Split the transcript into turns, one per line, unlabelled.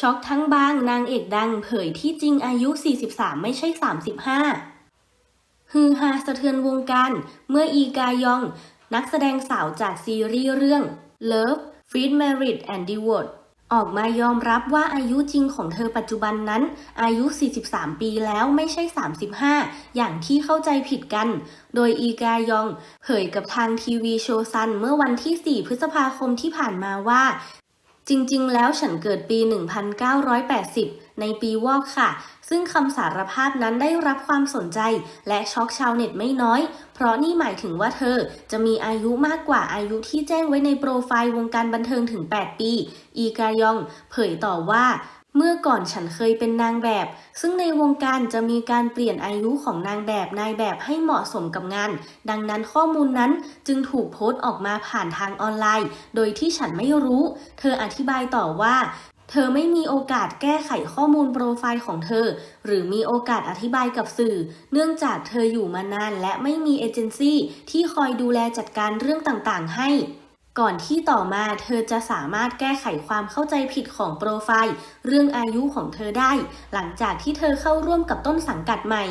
ช็อกทั้งบางนางเอกดัง เผยที่จริงอายุ 43 ไม่ใช่ 35 ฮือฮาสะเทือนวงการ เมื่ออีกายอง นักแสดงสาวจากซีรีส์เรื่อง Love, Freed Married and Divorced ออกมายอมรับว่าอายุจริงของเธอปัจจุบันนั้น อายุ 43 ปีแล้วไม่ใช่ 35 อย่างที่เข้าใจผิดกัน โดยอีกายอง เผยกับทางทีวีโชว์ซันเมื่อวันที่ 4 พฤษภาคมที่ผ่านมาว่า จริงๆ แล้วฉันเกิดปี 1980 ในปีวอกค่ะ ซึ่งคำสารภาพนั้นได้รับความสนใจ และช็อกชาวเน็ตไม่น้อย เพราะนี่หมายถึงว่าเธอจะมีอายุมากกว่าอายุที่แจ้งไว้ในโปรไฟล์วงการบันเทิงถึง 8 ปี อีกายอง เผยต่อว่า เมื่อก่อนฉันเคยเป็นนางแบบ ซึ่งในวงการจะมีการเปลี่ยนอายุของนางแบบนายแบบให้เหมาะสมกับงาน ดังนั้นข้อมูลนั้นจึงถูกโพสต์ออกมาผ่านทางออนไลน์ โดยที่ฉันไม่รู้ เธออธิบายต่อว่าเธอไม่มีโอกาสแก้ไขข้อมูลโปรไฟล์ของเธอ หรือมีโอกาสอธิบายกับสื่อ เนื่องจากเธออยู่มานานและไม่มีเอเจนซี่ที่คอยดูแลจัดการเรื่องต่างๆ ให้ ก่อนที่ต่อมาเธอจะสามารถแก้ไขความเข้าใจผิดของโปรไฟล์ เรื่องอายุของเธอได้ หลังจากที่เธอเข้าร่วมกับต้นสังกัดใหม่